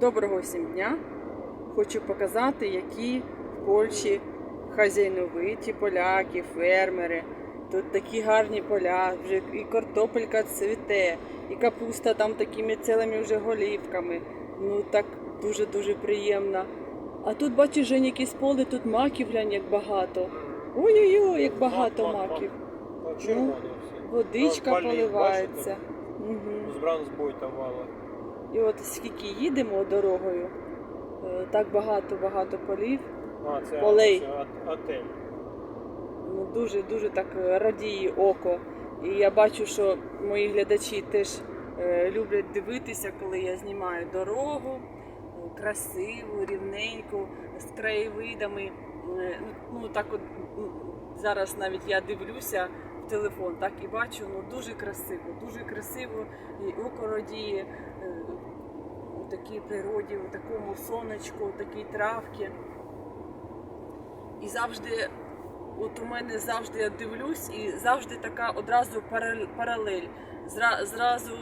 Доброго всім дня! Хочу показати, які в Польщі хазяйновиті поляки, фермери. Тут такі гарні поля, вже і картопелька цвіте, і капуста там такими цілими вже голівками. Ну так дуже-дуже приємно. А тут бачиш, Жень, якісь поле, тут маків глянь, як багато. Ой-ой-ой, як багато Мак, мак, маків. всі. Водичка поливається. бачите? Угу. Збран збой там вала. І от скільки їдемо дорогою, е, так багато-багато полів. А, це, Полей. це отель. Ну, дуже дуже так радіє око. І я бачу, що мої глядачі теж е, люблять дивитися, коли я знімаю дорогу, е, красиву, рівненьку, з краєвидами. Ну, ну так от зараз навіть я дивлюся телефон, так і бачу, ну дуже красиво, дуже красиво, і око радіє е, у такій природі, у такому сонечку, у такій травці. І завжди, от у мене завжди я дивлюсь, і завжди така одразу паралель. Зра, зразу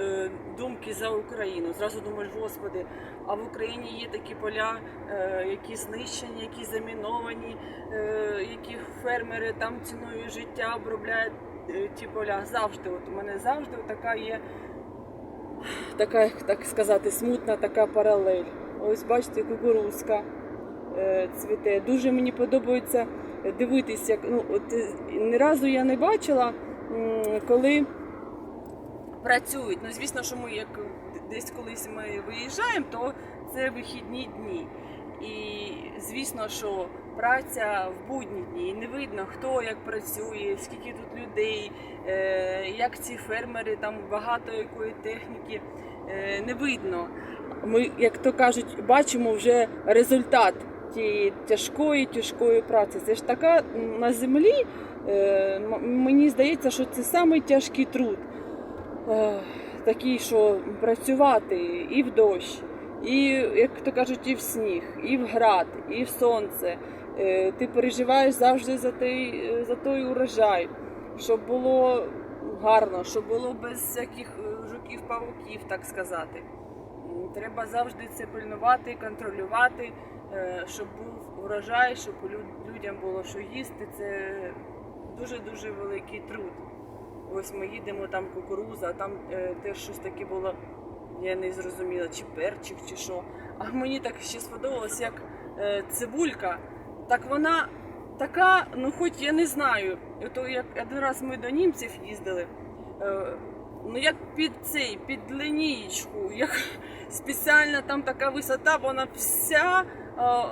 е, думки за Україну. Зразу думаєш, господи, а в Україні є такі поля, е, які знищені, які заміновані, е, які фермери там ціною життя обробляють е, ті поля. Завжди, от у мене завжди така є така, так сказати, смутна така паралель. Ось бачите, кукурузка е, цвіте. Дуже мені подобається дивитися. як- Ну, от, е, ні разу я не бачила, коли працюють. Ну, звісно, що ми як десь колись ми виїжджаємо, то це вихідні дні. І звісно, що праця в будні дні. І не видно, хто як працює, скільки тут людей, е, як ці фермери, там багато якої техніки. Е, не видно. Ми, як то кажуть, бачимо вже результат тієї тяжкої, тяжкої праці. Це ж така на землі. е, Мені здається, що це самий тяжкий труд. Е, Такий, що працювати і в дощ, і, як то кажуть, і в сніг, і в град, і в сонце. Е, Ти переживаєш завжди за той, за той урожай, щоб було гарно, щоб було без всяких е, жуків, павуків, так сказати. Треба завжди це пильнувати, контролювати, е, щоб був урожай, щоб людям було що їсти. Це дуже-дуже великий труд. Ось ми їдемо, там кукуруза, а там е, теж щось таке було, я не зрозуміла, чи перчик, чи що. А мені так ще сподобалось, як е, цибулька, так вона така, ну хоч я не знаю. Ото як один раз ми до німців їздили, ну як під цей, під лінієчку, як спеціальна там така висота, вона вся е, е,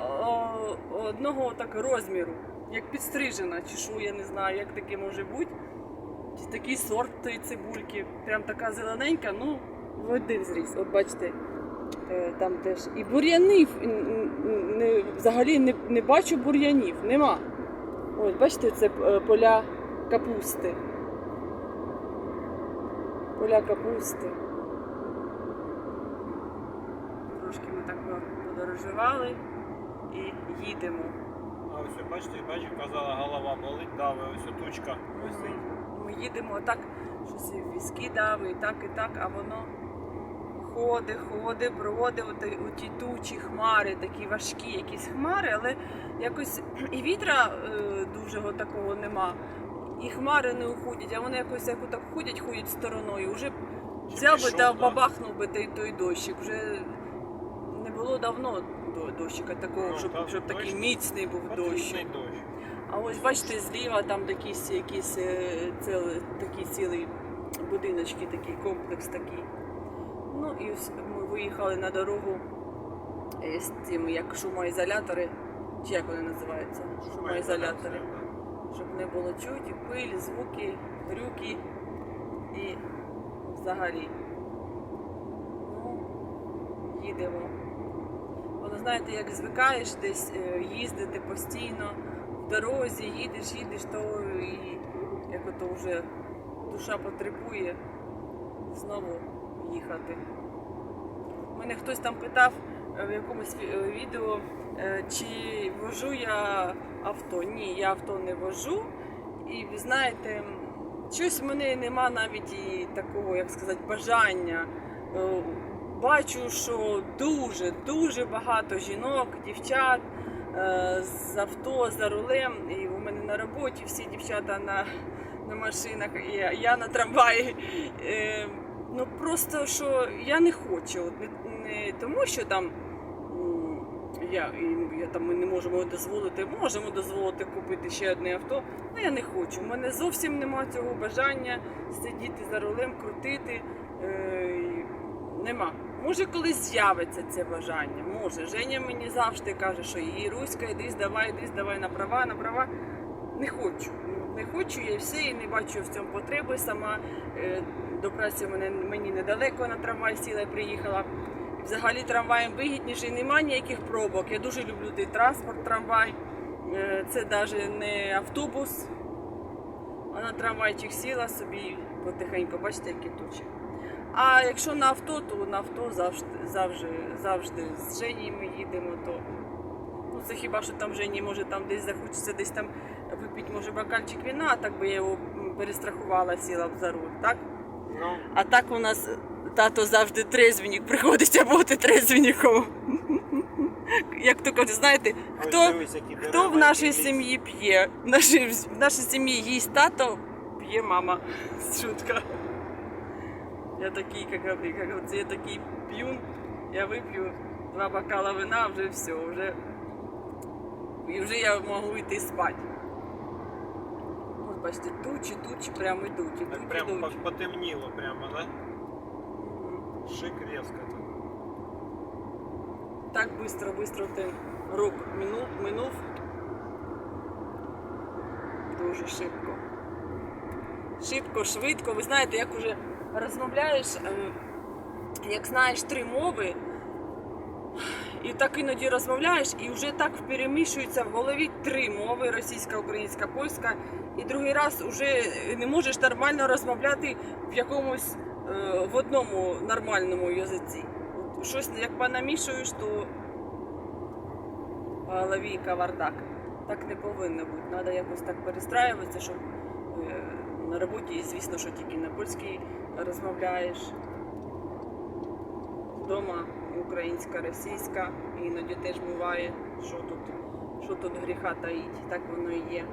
одного так розміру, як підстрижена, чи що, я не знаю, як таке може бути. Такий сорт тої цибульки, прям така зелененька, ну, в один зріс. От бачите, е, там теж. І бур'янів не, взагалі не, не бачу бур'янів, нема. Ось, бачите, це е, поля капусти. Поля капусти. Трошки ми так подорожували і їдемо. А ось бачите, бачите, казала, голова болить, дави, ось тучка висить. Ми їдемо так, щось і візки дави, і так, і так, а воно ходить, ходить, бродить у, ті- у ті тучі, хмари, такі важкі якісь хмари, але якось і вітра е, дуже такого нема, і хмари не уходять, а вони якось як так ходять, ходять стороною. Уже взяв би та бабахнув би той, той дощик. Вже не було давно до- дощика такого, Ну, щоб, щоб такий міцний був дощ. А ось бачите, зліва там якісь, якісь е, цілий, такі цілий будиночки, такий комплекс такий. Ну і ми виїхали на дорогу е, з тими, як шумоізолятори, чи як вони називаються? Шумоізолятори. Щоб не було чути, пиль, звуки, грюки і взагалі. Ну, їдемо. Воно знаєте, як звикаєш десь е, їздити постійно в дорозі, їдеш, їдеш, то і як ото вже душа потребує знову їхати. Мене хтось там питав е, в якомусь е, відео, чи вожу я авто. Ні, я авто не вожу. І ви знаєте, щось в мене нема навіть і такого, як сказати, бажання е, бачу, що дуже, дуже багато жінок, дівчат е, з авто, за рулем. І у мене на роботі всі дівчата на, на машинах, і я, на трамваї. Е, ну просто що я не хочу. Не, не тому, що там. Я, я там ми не можемо дозволити, можемо дозволити купити ще одне авто. Ну я не хочу. У мене зовсім нема цього бажання сидіти за рулем, крутити. Е, нема. Може, колись з'явиться це бажання. Може. Женя мені завжди каже, що її Руська, іди здавай, іди здавай на права, на права. Не хочу. Не хочу я все, і не бачу в цьому потреби. Сама е, до праці мені недалеко на трамвай сіла і приїхала. Взагалі трамваєм вигідніше, немає ніяких пробок. Я дуже люблю той транспорт, трамвай. Е, Це навіть не автобус, а на трамвайчик сіла собі потихеньку, бачите, які тучі. А якщо на авто, то на авто завжди, завжди, завжди з Жені ми їдемо, то ну це хіба що там Жені може там десь захочеться десь там випити, може бокальчик віна, а так би я його перестрахувала, сіла б за руль, так? Ну, А так у нас тато завжди трезвенник, приходиться бути трезвенником. Як то кажуть, знаєте, хто, хто в нашій сім'ї п'є? В нашій, в нашій сім'ї їсть тато, п'є мама. Шутка. Я такий, як говориться, я такий п'юн, я вип'ю два бокала вина, вже все, вже, і вже я можу йти спати. От бачите, тучі, тучі прямо йдуть, Так ідуть, прям ідуть. по- потемніло прямо, да? Шик резко. так. Быстро, быстро ти рок минув, минув. Дуже шибко. Шибко, швидко. Ви знаєте, як уже розмовляєш, е, як знаєш три мови, і так іноді розмовляєш, і вже так перемішуються в голові три мови: російська, українська, польська. І другий раз вже не можеш нормально розмовляти в якомусь в одному нормальному язиці. Щось як понамішуєш, то в голові кавардак. Так не повинно бути. Треба якось так перестраюватися, щоб е, на роботі, звісно, що тільки на польській розмовляєш. Вдома українська, російська, іноді теж буває, що тут, що тут гріха таїть, так воно і є.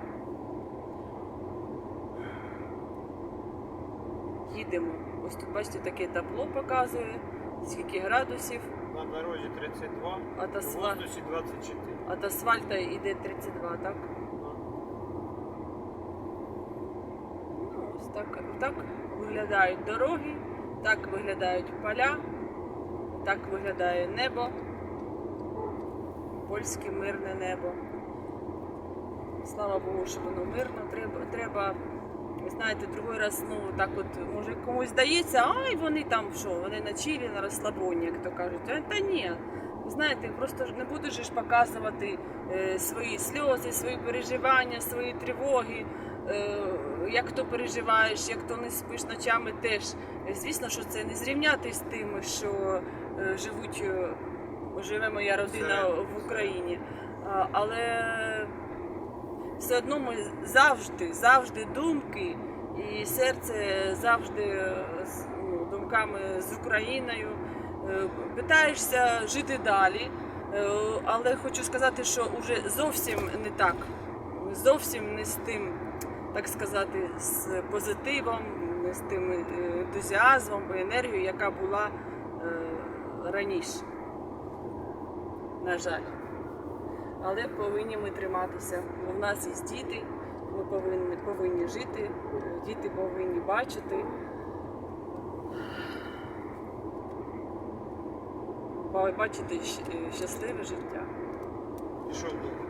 Їдемо. Ось тут, бачите, таке табло показує, скільки градусів, На дорозі 32, а в воздусі 24. От асфальта йде 32, так? Ну, ось так, так виглядають дороги, так виглядають поля, так виглядає небо, польське мирне небо. Слава Богу, що воно мирно. Треба, треба ви знаєте, другий раз, ну так от, може комусь здається, ай, вони там що, вони на чилі, на розслабоні, як то кажуть. Та ні. Ви знаєте, просто не будеш ж показувати е, свої сльози, свої переживання, свої тривоги, е, як то переживаєш, як то не спиш ночами теж. Е, Звісно, що це не зрівняти з тими, що е, живуть, живе моя родина в Україні. Але все одно ми завжди, завжди думки і серце завжди з ну, думками з Україною. Е, Питаєшся жити далі, е, але хочу сказати, що вже зовсім не так, зовсім не з тим, так сказати, з позитивом, не з тим е, ентузіазмом і енергією, яка була раніше. На жаль. Але повинні ми триматися. В нас є діти, ми повинні, повинні жити, діти повинні бачити. Бачити е, щасливе життя. Думаєш?